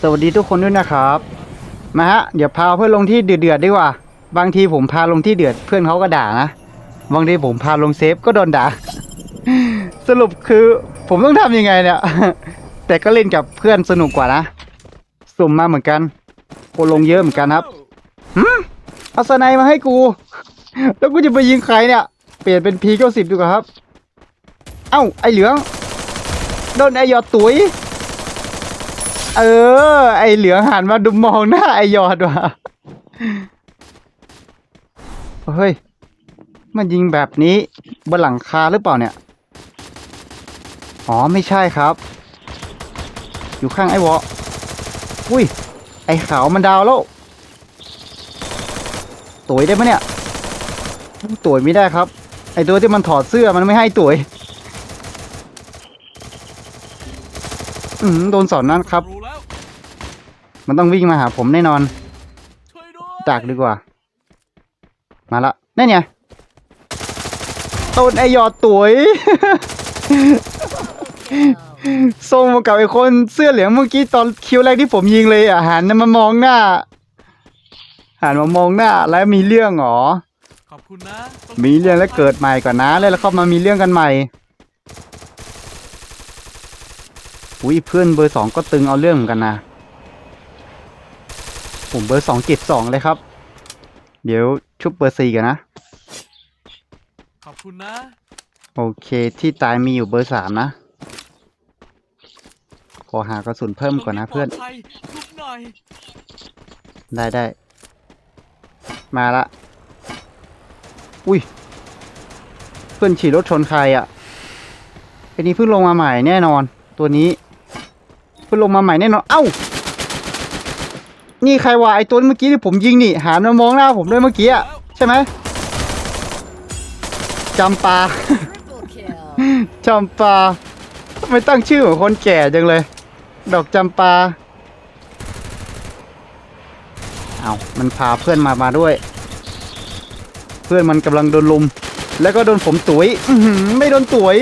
สวัสดีทุกคนด้วยนะครับ มาฮะ เดี๋ยวพาเพื่อนลงที่เดือดๆดีกว่า บางทีผมพาลงที่เดือดเพื่อนเขาก็ด่านะ บางทีผมพาลงเซฟก็โดนด่า สรุปคือผมต้องทำยังไงเนี่ย แต่ก็เล่นกับเพื่อนสนุกกว่านะ สุ่มมาเหมือนกันคนลงเยอะเหมือนกันครับหืมเอาสไนมาให้กู แล้วกูจะไปยิงใครเนี่ย เปลี่ยนเป็นพีเก้าสิบดีกว่าครับ เอ้าไอเหลือง โดนไอหยอดตุ๋ย เออ ไอเหลืองหันมาดูมองหน้าไอยอดว่ะเฮ้ย มันยิงแบบนี้บนหลังคาหรือเปล่าเนี่ย อ๋อไม่ใช่ครับ อยู่ข้างไอ้วออุ้ย ไอ้ขาวมันดาวแล้วตุ๋ยได้ไหมเนี่ยตุ๋ยไม่ได้ครับ ไอ้ตัวที่มันถอดเสื้อมันไม่ให้ตุ๋ยอืมโดนสอนนั่นครับ มันต้องวิ่งมาหาผมแน่นอนช่วยด้วยจากดีกว่า มาละนั่นไงต้นไอหยอดตุ๋ยส่งมากับไอคนเสื้อเหลืองเมื่อกี้ตอนคิวแรกที่ผมยิงเลยอะหันมามองหน้าหันมามองหน้าแล้วมีเรื่องเหรอขอบคุณนะมีเรื่องแล้วเกิดใหม่ก่อนนะแล้วแล้วเข้ามามีเรื่องกันใหม่อุ้ยเพื่อนเบอร์สองก็ตึงเอาเรื่องเหมือนกันนะ ผมเบอร์สองเจ็ดสองเลยครับ เดี๋ยวชุบเบอร์สี่กันนะ ขอบคุณนะ โอเคที่ตายมีอยู่เบอร์สามนะ ขอหากระสุนเพิ่มก่อนนะเพื่อน ตรงปลดภัยทุบหน่อยได้ได้ มาละ อุ้ย เพื่อนขี่รถชนใครอะ่ะไอ้นี้เพิ่งลงมาใหม่แน่นอน ตัวนี้ เพิ่งลงมาใหม่แน่นอน เอ้า นี่ใครวะไอ้ตัวเมื่อกี้ที่ผมยิงนี่หามามองหน้าผมด้วยเมื่อกี้อะใช่ไหมจำปา จำปาไม่ตั้งชื่อเหมือนคนแก่จังเลย ดอกจำปาเอามันพาเพื่อนมามาด้วย เพื่อนมันกำลังโดนลุม แล้วก็โดนผมตุ๋ยไม่โดนตุ๋ย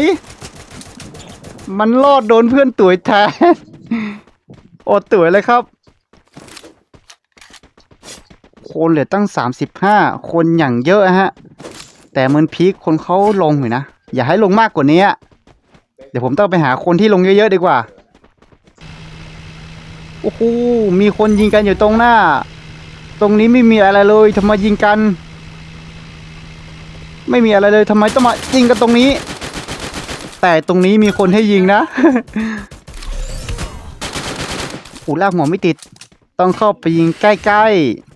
มันรอดโดนเพื่อนตุ๋ยแทนอดตุ๋ยเลยครับ คนเหลือตั้งสามสิบห้าคนอย่างเยอะฮะ แต่มันพีคคนเขาลงอยู่นะ อย่าให้ลงมากกว่านี้ เดี๋ยวผมต้องไปหาคนที่ลงเยอะๆดีกว่า โอ้โห มีคนยิงกันอยู่ตรงหน้า ตรงนี้ไม่มีอะไรเลยทำไมยิงกัน ไม่มีอะไรเลยทำไมต้องมายิงกันตรงนี้ แต่ตรงนี้มีคนให้ยิงนะโอ้ลากหัวไม่ติดต้องเข้าไปยิงใกล้ๆ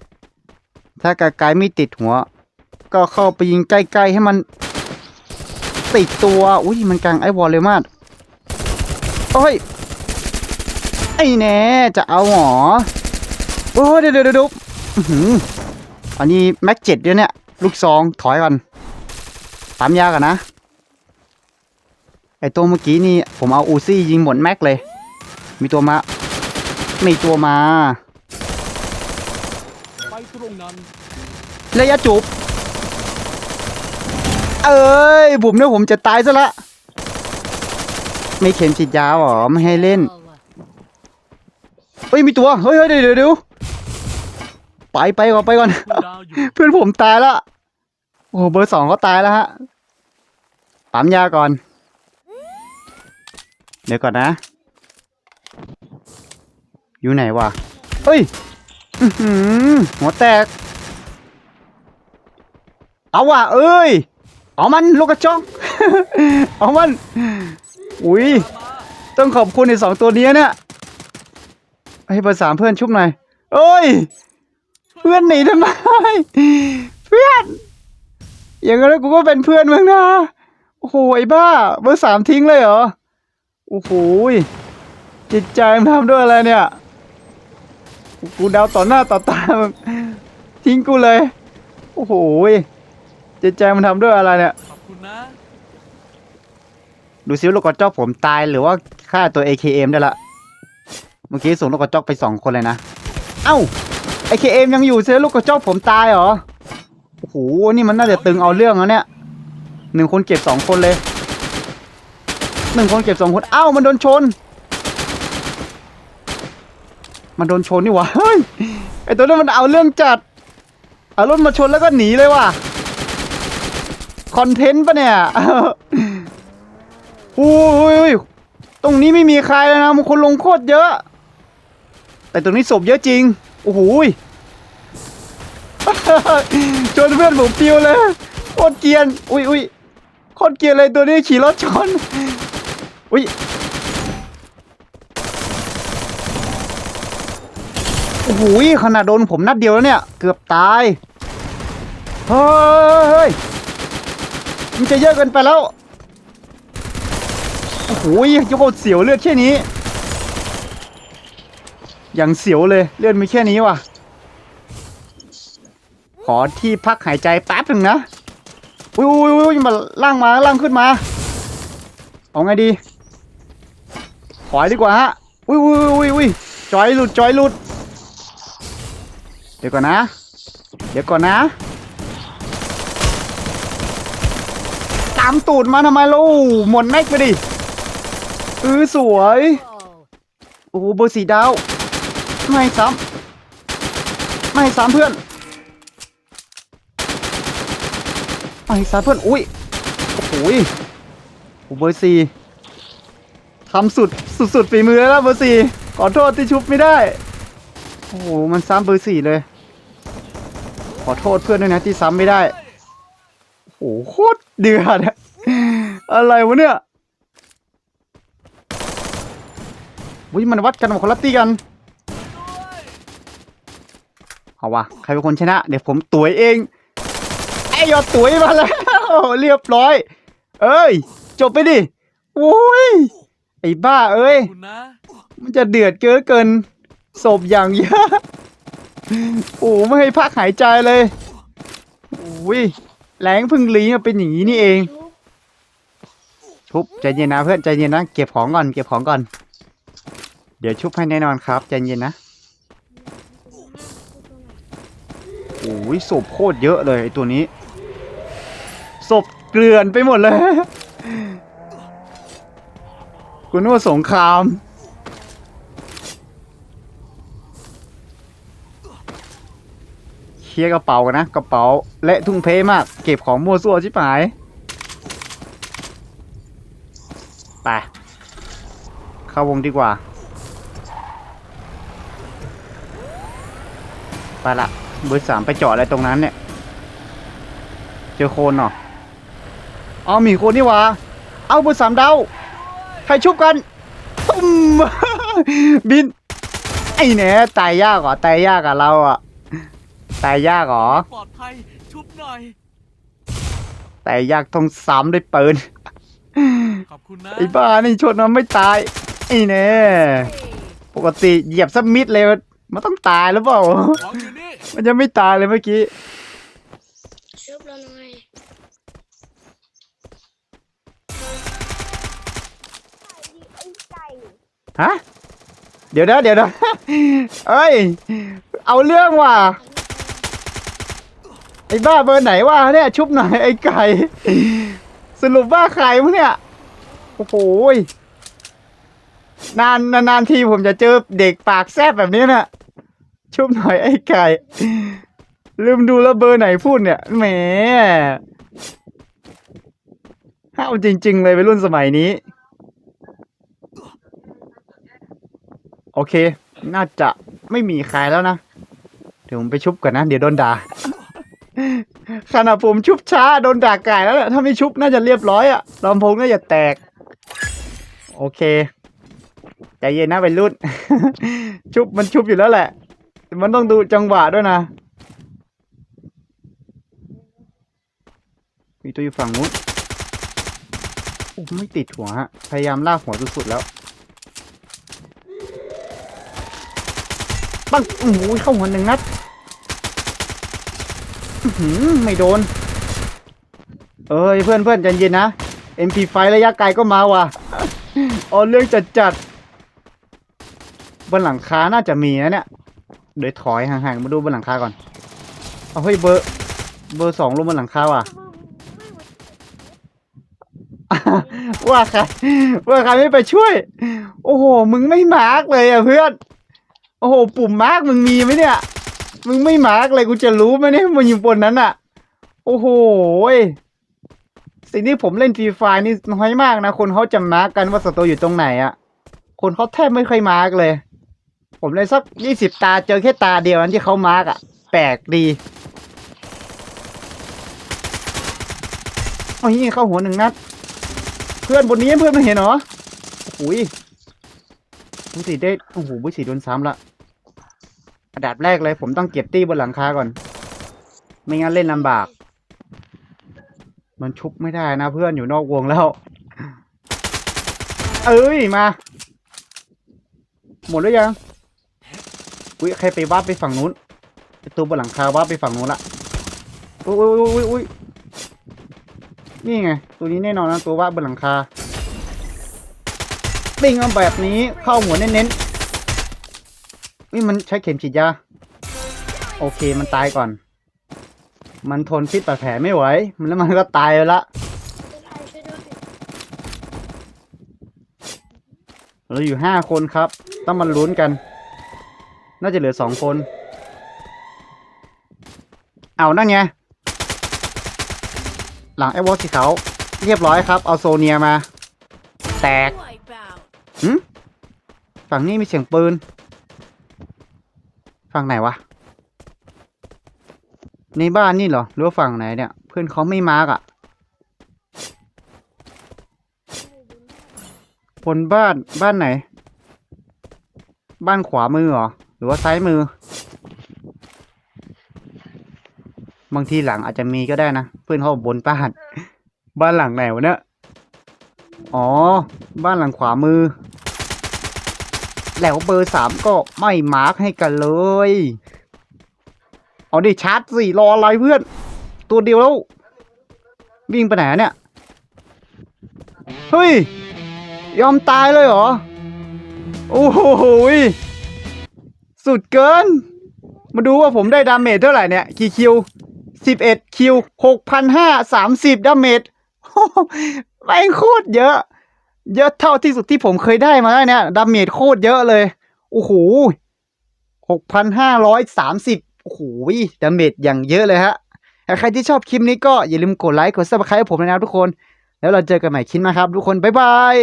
ถ้าไกลๆไม่ติดหัว ก็เข้าไปยิงใกล้ๆให้มันติดตัว อุ้ยมันกลางไอ้วอลเลยมากโอ้ย ไอ้แน่จะเอาหรอ โอ้เดี๋ยวเดี๋ยวเดี๋ยวอื้อหืออันนี้แม็กเจ็ดด้วยเนี่ย ลูกซองถอยก่อนปั๊มยากันนะ ไอตัวเมื่อกี้นี่ ผมเอาอูซี่ยิงหมดแม็กเลย มีตัวมา มีตัวมา ระยะจูบเอ้ยผมเนี่ยผมจะตายซะละ ไม่เข็มฉีดยาหรอ ไม่ให้เล่น เฮ้ย มีตัว เฮ้ยเดี๋ยวเดี๋ยวไปไปก่อนไปก่อน เพื่อนผมตายละ โอ้เบอร์สองก็ตายแล้วฮะปั๊มยาก่อน เดี๋ยวก่อนนะ อยู่ไหนวะ เฮ้ย หือหัวแตก เอาว่ะเอ้ย เอามันลูกกระจอกเอามัน อุ้ย ต้องขอบคุณไอ้สองตัวนี้เนี่ย ให้เบอร์สามเพื่อนชุบหน่อยเอ้ย เพื่อนหนีทำไม เพื่อน อย่างนั้นกูก็เป็นเพื่อนมึงนะ โอ้โหไอ้บ้า เบอร์สามทิ้งเลยเหรอ โอ้โหยจิตใจมันทำด้วยอะไรเนี่ย กูเดาต่อหน้าต่อตามึงทิ้งกูเลย โอ้โหยจิตใจมันทำด้วยอะไรเนี่ย ขอบคุณนะ ดูซิว่าลูกกระจอกผมตายหรือว่าฆ่าตัว AKM ได้ละ เมื่อกี้ส่งลูกกระจอกไปสองคนเลยนะ เอ้า AKM ยังอยู่เซลูกกระจอกผมตายเหรอ โอ้โห นี่มันน่าจะตึงเอาเรื่องแล้วเนี่ยหนึ่งคนเก็บสองคนเลยหนึ่งคนเก็บสองคน เอ้า มันโดนชน มันโดนชนนี่หวะเฮ้ยไอตัวนั้นมันเอาเรื่องจัด เอารถมาชนแล้วก็หนีเลยว่ะ คอนเทนต์ปะเนี่ยอุ้ยตรงนี้ไม่มีใครเลยนะมันคนลงโคตรเยอะ แต่ตรงนี้ศพเยอะจริง โอ้โหยชนเพื่อนผมปิวเลย โคตรเกียน อุ้ยอุ้ยโคตรเกียนเลยตัวนี้ขี่รถชน อุ้ย โอ้โหขนาดโดนผมนัดเดียวแล้วเนี่ย เกือบตาย เฮ้ย มันจะเยอะเกินไปแล้ว โอ้โหยโคเสียวเลือดแค่นี้ อย่างเสียวเลยเลือดมีแค่นี้ว่ะ ขอที่พักหายใจแป๊บหนึ่งนะ อุ้ยอุ้ยอุ้ยมาล่างมาล่างขึ้นมา เอาไงดี ถอยดีกว่าฮะ อุ้ยอุ้ยอุ้ยอุ้ยจอยหลุดจอยหลุด เดี๋ยวก่อนนะ เดี๋ยวก่อนนะ ตามตูดมาทำไมลูกหมดแม็กไปดิเออสวย โอ้โหเบอร์สีดาว ไม่ซ้ำไม่ซ้ำเพื่อน ไม่ซ้ำเพื่อน อุ้ย โอ้โหยโอ้เบอร์สี่ทำสุดสุดสุดฝีมือแล้วเบอร์สี่ขอโทษที่ชุบไม่ได้ โอ้โห มันซ้ำเบอร์สี่เลย ขอโทษเพื่อนด้วยนะที่ซ้ำไม่ได้ โอ้โหโคตรเดือดอะอะไรวะเนี่ยวิมันวัดกันมาคนละตีกัน เอาวะใครเป็นคนชนะ เดี๋ยวผมตุ๋ยเอง ไอ้ยอดตุ๋ยมาแล้วเรียบร้อย เอ้ย จบไปดิโอ้ย ไอ้บ้าเอ้ย มันจะเดือดเกินเกิน ศพอย่างเยอะโอ้ไม่ให้พักหายใจเลยโอ้ยแรงพึ่งลีมาเป็นอย่างนี้นี่เองชุบใจเย็นนะเพื่อนใจเย็นนะเก็บของก่อนเก็บของก่อน เดี๋ยวชุบให้แน่นอนครับใจเย็นนะโอ้ยศพโคตรเยอะเลยไอตัวนี้ศพเกลื่อนไปหมดเลยคุณนึกว่าสงคราม เค ลียร์กระเป๋ากันนะกระเป๋าและทุ่งเพมาก เก็บของมั่วซั่วชิบหายไปเข้าวงดีกว่าไปละเบอร์สามไปเจาะอะไรตรงนั้นเนี่ย เจอโคนเหรอเอามีโคนนี่วะเอาเบอร์สามเดาใครชุบกันตุ้มบินไอ้แหน่ตายยากเหรอตายยากอะเราอะ ตายยากเหรอ ปลอดภัยชุบหน่อยตายยากต้องซ้ำด้วยปืน ขอบคุณนะ ไอ้บ้านี่ชนมันไม่ตายไอ้แน่ Hey. ปกติเหยียบสักมิดเลย มันต้องตายหรือเปล่า ของอยู่นี่ มันจะไม่ตายเลยเมื่อกี้ ชุบเราหน่อยฮะ เดี๋ยวนะเดี๋ยวนะ เอ้ย เอาเรื่องว่ะไไอ้บ้าเบอร์ไหนวะเนี่ยชุบหน่อยไอ้ไก่ สรุปว่าใครวะเนี่ย โอ้โหยนนานนานทีผมจะเจอเด็กปากแซบแบบนี้น่ะชุบหน่อยไอ้ไก่ ลืมดูแล้วเบอร์ไหนพูดเนี่ยแหมห้าวจริง ๆ เลยไปรุ่นสมัยนี้ โอเค น่าจะไม่มีใครแล้วนะ เดี๋ยวผมไปชุบก่อนนะ เดี๋ยวโดนด่า ขณะผมชุบช้าโดนด่าไก่แล้วแหละถ้าไม่ชุบน่าจะเรียบร้อยอะลำโพงน่าจะแตก โอเคใจเย็นนะวัยรุ่น ชุบมันชุบอยู่แล้วแหละ มันต้องดูจังหวะด้วยนะ มีตัวอยู่ฝั่งนู้นไม่ติดหัวฮะ พยายามลากหัวสุดๆแล้ว ปังโอ้โหเข้าหัวหนึ่งนัด ไม่โดน เอ้ยเพื่อนเพื่อนใจเย็นนะ MP ไฟระยะไกลก็มาว่ะเอาเรื่องจัดจัดๆบนหลังคาน่าจะมีนะเนี่ย เดี๋ยวถอยห่างๆมาดูบนหลังคาก่อน เอาเฮ้ยเบอร์ เบอร์สองลงบนหลังคาว่ะ ว่าใครว่าใครไม่ไปช่วย โอ้โห มึงไม่มาร์กเลยอะเพื่อน โอ้โห ปุ่มมาร์กมึงมีไหมเนี่ย มึงไม่มาร์กเลยกูจะรู้ไหมเนี่ยมันอยู่บนนั้นอะโอ้โหสิ่งที่ผมเล่นฟรีไฟนี่น้อยมากนะ คนเขาจะมาร์กกันว่าศัตรูอยู่ตรงไหนอะคนเขาแทบไม่เคยมาร์กเลย ผมเลยสักยี่สิบตาเจอแค่ตาเดียวนั้นที่เขามาร์กอะแปลกดีโอ้ยเข้าหัวหนึ่งนัด เพื่อนบนนี้เพื่อนไม่เห็นเหรอโอ้ยบุสีได้โอ้โหบุสีโดนซ้ำละ อันดับแรกเลย ผมต้องเก็บตี้บนหลังคาก่อน ไม่งั้นเล่นลำบาก มันชุบไม่ได้นะเพื่อนอยู่นอกวงแล้ว เอ้ยมา หมดแล้วยังอุ้ยใครไปวับไปฝั่งนู้นตัวบนหลังคาวับไปฝั่งนู้นละอุ้ยอุ้ยอุ้ยอุ้ยนี่ไง ตัวนี้แน่นอนนะตัววับบนหลังคาปิ้งเอาแบบนี้เข้าหัวเน้นๆ นี่มันใช้เข็มฉีดยา โอเคมันตายก่อน มันทนพิษบาดแผลไม่ไหว มันแล้วมันก็ตายไปละช่วยด้วยเราอยู่ห้าคนครับ ต้องมาลุ้นกัน น่าจะเหลือสองคน เอานั่นไง หลังไอ้วอลสีขาวเรียบร้อยครับ เอาโซเนียมา แตก Wipe out. หืมฝั่งนี้มีเสียงปืน ฝั่งไหนวะ ในบ้านนี่เหรอ หรือว่าฝั่งไหนเนี่ย เพื่อนเขาไม่มาร์กอะบนบ้านบ้านไหน บ้านขวามือเหรอ หรือว่าซ้ายมือ บางทีหลังอาจจะมีก็ได้นะ เพื่อนเขาบอกบนบ้าน บ้านหลังไหนวะเนี่ย อ๋อ บ้านหลังขวามือ แล้วเบอร์สามก็ไม่มาร์กให้กันเลย เอาดิชาร์จสิรออะไรเพื่อน ตัวเดียวแล้ว วิ่งไปไหนเนี่ย เฮ้ย ยอมตายเลยเหรอ โอ้โหสุดเกิน มาดูว่าผมได้ดาเมจเท่าไหร่เนี่ยกี่คิวสิบเอ็ดคิวหกพันห้าสามสิบดาเมจแม่งโคตรเยอะ เยอะเท่าที่สุดที่ผมเคยได้มาแล้เนี่ยดาเมจโคตรเยอะเลย โอ้โหหกพันห้าร้อยสามสิบโอ้โหดาเมจอย่างเยอะเลยฮะใครที่ชอบคลิปนี้ก็อย่าลืมกดไลค์กดซับสไครต์ผมเลยนะครับทุกคน แล้วเราเจอกันใหม่คลิปนะครับทุกคน บ๊ายบาย